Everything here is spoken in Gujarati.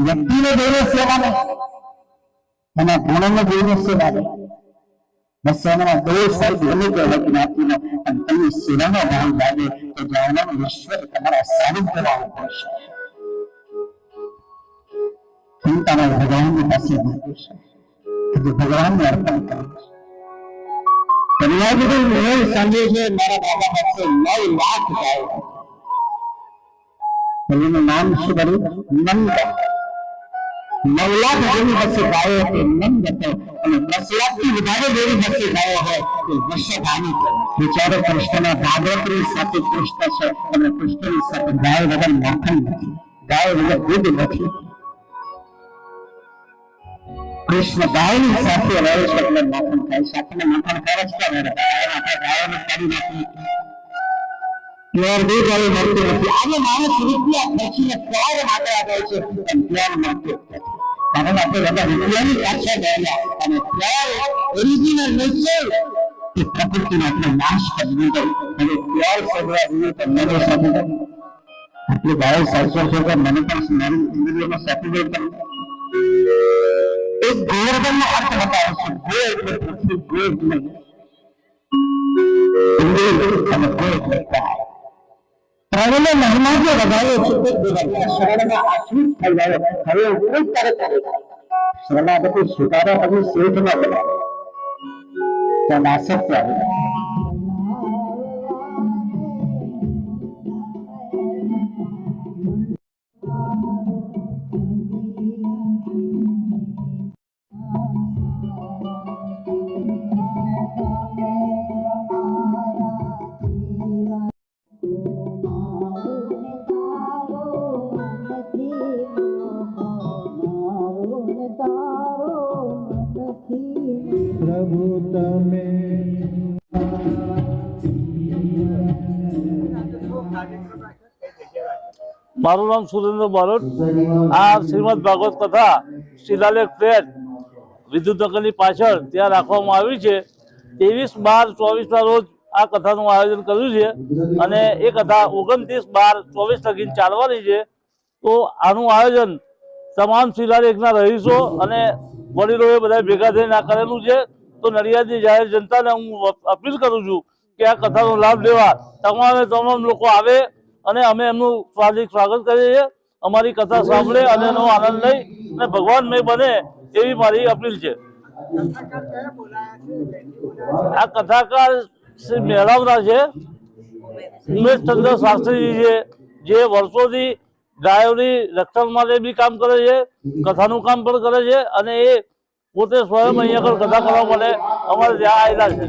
व्यक्ति ने देवे सेवा में गुण में देवे सेवा में बसना दोष है भूले के लेकिन आपकी ना अंतिम सेवा में भाग जागे तो जाना में ईश्वर तुम्हारा सानिध्य का उपदेश चिंता में भगवान के पास ही भगवान ने अर्पण करेंगे ભગવાનને અર્પણ કરીશ કન્યાજી મેં સાંજે છે મારા બાબા પાસે નવ લાખ ગાયો એનું નામ શું કર્યું નંદ નવ લાખ જેની પાસે ગાયો હતી નંદ હતો અને દસ લાખથી વધારે જેની પાસે ગાયો હોય તે વશ્યધાની કરે બિચારો કૃષ્ણના ભાગવતની સાથે કૃષ્ણ છે અને કૃષ્ણની સાથે ગાય વગર માખણ નથી ગાય વગર દૂધ નથી કૃષ્ણ ગાયની સાથે રહે છે. એટલે માખણ ખાય છે આપણને માખણ ખાવા જ ક્યાં આપણે ગાયોને કાઢી નાખી પ્યોર દૂધ વાળું મળતું નથી. આજે માણસ રૂપિયા ખર્ચીને પ્યાર માટે આપે છે. પણ પ્યાર મળતું નથી. કારણ આપણે બધા રૂપિયાની પાછળ ગયેલા અને પ્યાર ઓરિજિનલ નેચર એ પ્રકૃતિનો આપણે નાશ કરી દીધો. હવે પ્યાર શોધવા મને મને પણ મારી દો એક જે વધારે છે તે દેવાય શરણમાં આશ્રિત કરે શરણાગતિ સ્વીકારો હજુ શેઠ ન બનાવે ત્યાં નાશક આવી પ્રભુ તમે. મારું નામ સુરેન્દ્ર બારોટ. આ શ્રીમદ ભાગવત કથા શિલાલેખ ફ્લેટ વિદ્યુત નગરની પાછળ ત્યાં રાખવામાં આવી છે. ત્રેવીસ બાર ચોવીસના રોજ આ કથાનું આયોજન કર્યું છે અને એ કથા ઓગણત્રીસ બાર ચોવીસ લગીને ચાલવાની છે. તો આનું આયોજન તમામ શિલાલેખના રહીશો અને વડીલોએ બધા ભેગા થઈને આ કરેલું છે. તો નડિયાદની જાહેર જનતાને હું અપીલ કરું છું કે આ કથાનો લાભ લેવા. તમામે તમામ લોકો આવે અને અમે એમનું સ્વાગત સ્વાગત કરીએ. છીએ અમારી કથા સાંભળે અને એનો આનંદ લઈ અને ભગવાનમય બને એવી મારી અપીલ છે. આ કથાકાર શ્રી મેળાવના છે, ઉમેશ ચંદ્ર શાસ્ત્રીજી છે, જે વર્ષોથી ગાયોની રક્ષણ માટે બી કામ કરે છે, કથાનું કામ પણ કરે છે અને એ પોતે સ્વયં અહીંયા આગળ કથા કરવા માટે અમારે ત્યાં આવેલા છે.